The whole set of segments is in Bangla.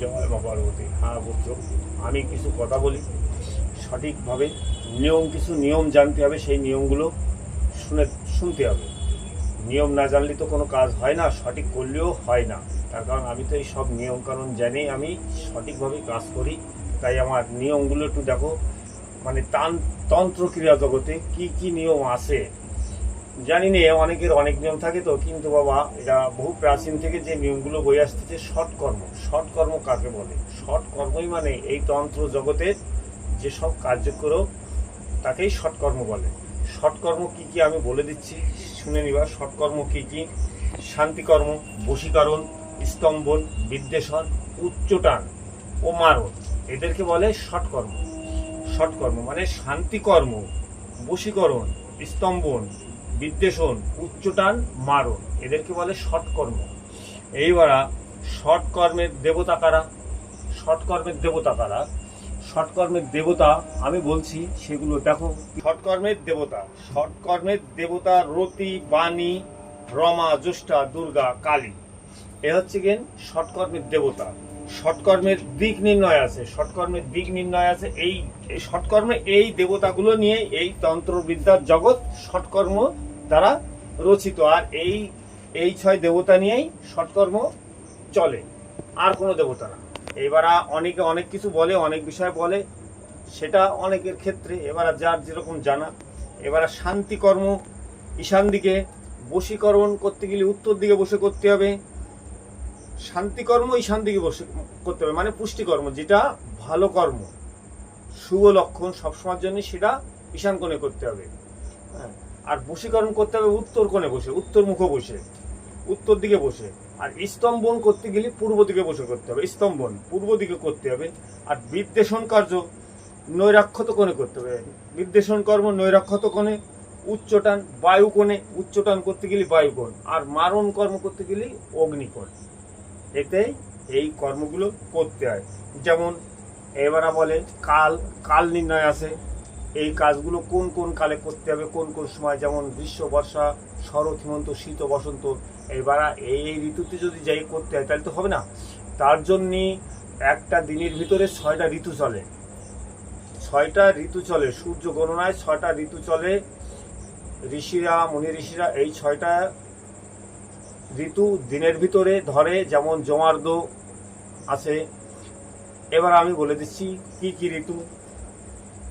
জয় মা পার্বতী হ্যাঁ পুত্র আমি কিছু কথা বলি। সঠিকভাবে নিয়ম, কিছু নিয়ম জানতে হবে, সেই নিয়মগুলো শুনে, শুনতে হবে। নিয়ম না জানলে তো কোনো কাজ হয় না, সঠিক করলেও হয় না। তার কারণ আমি তো এই সব নিয়ম কানুন জানি, আমি সঠিকভাবে কাজ করি। তাই আমার নিয়মগুলো একটু দেখো। মানে তান তন্ত্র ক্রিয়া জগতে কি কি নিয়ম আছে? জানি না অনেকের অনেক নিয়ম থাকে তো, কিন্তু বাবা, এটা বহু প্রাচীন থেকে যে নিয়মগুলো বই আসতেছে সৎকর্ম সৎকর্ম কাকে বলে? সৎকর্মই মানে এই তন্ত্র জগতের যেসব কার্যক্রম তাকেই সৎকর্ম বলে। সৎকর্ম কি কি আমি বলে দিচ্ছি, শুনে নিবা। সৎকর্ম কি কি? শান্তিকর্ম বশীকরণ, স্তম্ভন, বিদ্বেষণ উচ্চটান ও মারণ। এদেরকে বলে সৎকর্ম সৎকর্ম মানে শান্তিকর্ম বশীকরণ, স্তম্ভন বিদ্বেষণ উচ্চটান মারণ। এদেরকে বলে সৎকর্ম এইবার সৎকর্মের দেবতা কারা? সৎকর্মের দেবতা কারা? সৎকর্মের দেবতা, আমি বলছি সেগুলো দেখো। সৎকর্মের দেবতা। সৎকর্মের দেবতা রতি, বাণী, রমা, জ্যেষ্ঠা, দুর্গা, কালী। এ হচ্ছে গেন সৎকর্মের দেবতা। সৎকর্মের দিক নির্ণয় আছে। সৎকর্মের দিক নির্ণয় আছে। এই এই সৎকর্মে এই দেবতাগুলো নিয়ে এই তন্ত্রবিদ্যার জগৎ সৎকর্ম দ্বারা রচিত। আর এই এই ছয় দেবতা নিয়েই সৎকর্ম চলে। আর কোনো দেবতা না। এবার অনেকে অনেক কিছু বলে, অনেক বিষয় বলে, সেটা অনেকের ক্ষেত্রে এবার যার যেরকম জানা। এবার শান্তিকর্ম, ঈশান দিকে বশীকরণ করতে গেলে উত্তর দিকে বসে করতে হবে। শান্তিকর্ম ঈশান দিকে বসে করতে হবে। মানে পুষ্টিকর্ম, যেটা ভালো কর্ম। শুভ লক্ষণ সবসময়ের জন্য সেটা ঈশান কোণে করতে হবে। হ্যাঁ। আর বশীকরণ করতে হবে উত্তর কোণে বসে, উত্তর মুখ বসে, উত্তর দিকে বসে। আর স্তম্ভন করতে গেলে পূর্ব দিকে বসে করতে হবে, স্তম্ভন। পূর্ব দিকে করতে হবে। আর বিদ্বেষণ কার্য নৈরাক্ষত কোণে করতে হবে। বিদ্বেষণ কর্ম নৈরাক্ষত কোণে, উচ্চটান বায়ু কোণে, উচ্চটান করতে গেলে বায়ু কোণ। আর মারণ কর্ম করতে গেলে অগ্নিকোণ এতেই এই কর্মগুলো করতে হয়। যেমন, এবারা বলে কাল কাল নির্ণয় আছে। এই কাজগুলো কোন কোন কালে করতে হবে, কোন কোন সময়, যেমন গ্রীষ্ম, বর্ষা, শরৎ, হেমন্ত, শীত, বসন্ত এবার এই এই ঋতুতে যদি যাই করতে হয়, তাহলে তো হবে না। তার জন্যে একটা দিনের ভিতরে ছয়টা ঋতু চলে। ছয়টা ঋতু চলে, সূর্য গণনায় ছয়টা ঋতু চলে, ঋষিরা, মুনি ঋষিরা এই ছয়টা ঋতু দিনের ভিতরে ধরে, যেমন জমার্দ আছে। এবার আমি বলে দিচ্ছি, কি কি ঋতু?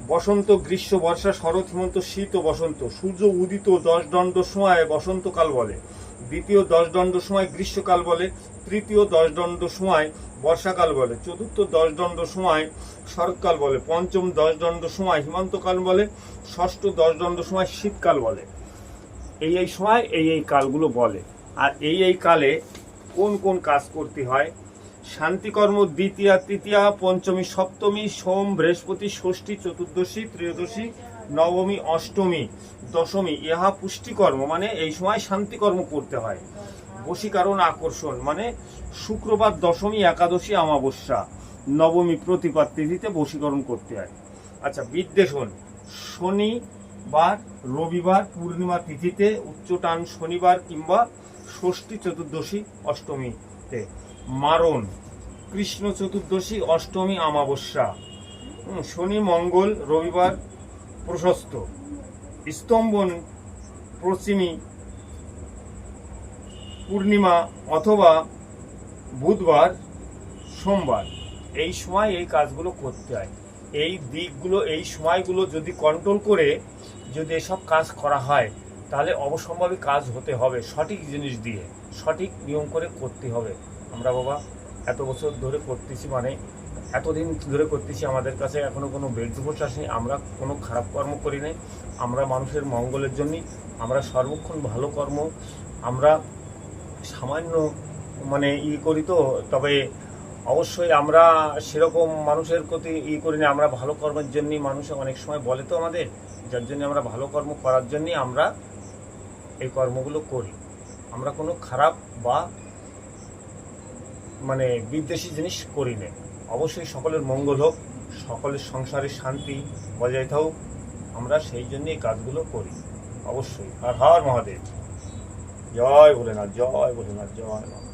বসন্ত, গ্রীষ্ম, বর্ষা, শরৎ, হেমন্ত, শীত ও বসন্ত। সূর্য উদিত দশ দণ্ড সময় বসন্তকাল বলে। দ্বিতীয় দশ দণ্ড সময় গ্রীষ্মকাল বলে। তৃতীয় দশ দণ্ড সময় বর্ষাকাল বলে। চতুর্থ দশ দণ্ড সময় শরৎকাল বলে। পঞ্চম দশ দণ্ড সময় হেমন্তকাল বলে। ষষ্ঠ দশ দণ্ড সময় শীতকাল বলে। এই এই সময় এই এই কালগুলো বলে। আর এই এই কালে কোন কোন কাজ করতে হয়? শান্তিকর্ম দ্বিতীয়া, তৃতীয়া, পঞ্চমী, সপ্তমী, সোম, বৃহস্পতি, ষষ্ঠী, চতুর্দশী, ত্রয়োদশী, নবমী, অষ্টমী, দশমী, ইহা পুষ্টিকর্ম মানে এই সময় শান্তিকর্ম করতে হয়। বশীকরণ, আকর্ষণ মানে শুক্রবার, দশমী, একাদশী, অমাবস্যা, নবমী, প্রতিপাদ তিথিতে বশীকরণ করতে হয়। আচ্ছা বিদ্বেষণ, শনিবার, রবিবার, পূর্ণিমা তিথিতে উচ্চটান শনিবার কিংবা ষষ্ঠী, চতুর্দশী অষ্টমীতে মারণ, কৃষ্ণ চতুর্দশী, অষ্টমী অমাবস্যা। শনি, মঙ্গল, রবিবার, প্রশস্ত। স্তম্ভন পশ্চিমী পূর্ণিমা অথবা বুধবার, সোমবার। এই সময় এই কাজগুলো করতে হয়। এই দিকগুলো, এই সময়গুলো যদি কন্ট্রোল করে যদি এসব কাজ করা হয় তাহলে অবসম্ভাবী কাজ হতে হবে সঠিক জিনিস দিয়ে। সঠিক নিয়ম করে করতে হবে। আমরা বাবা, এত বছর ধরে করতেছি মানে এতদিন ধরে করতেছি, আমাদের কাছে এখনও কোনো বেদভোষ আসেনি আমরা কোনো খারাপ কর্ম করি নাই। আমরা মানুষের মঙ্গলের জন্যই, আমরা সর্বক্ষণ ভালো কর্ম, আমরা সামান্য মানে ই করি তো, তবে অবশ্যই আমরা সেরকম মানুষের প্রতি ই করি না, আমরা ভালো কর্মের জন্যই মানুষ অনেক সময় বলে তো আমাদের, যার জন্য আমরা ভালো কর্ম করার জন্যই আমরা এই কর্মগুলো করি। আমরা কোনো খারাপ বা মানে বিদ্বেষী জিনিস করি না। অবশ্যই সকলের মঙ্গল হোক, সকলের সংসারে শান্তি বজায় থাকুক, আমরা সেই জন্য এই কাজগুলো করি, অবশ্যই। আর হর মহাদেব। জয় ভোলেনাথ জয় ভোলেনাথ, জয়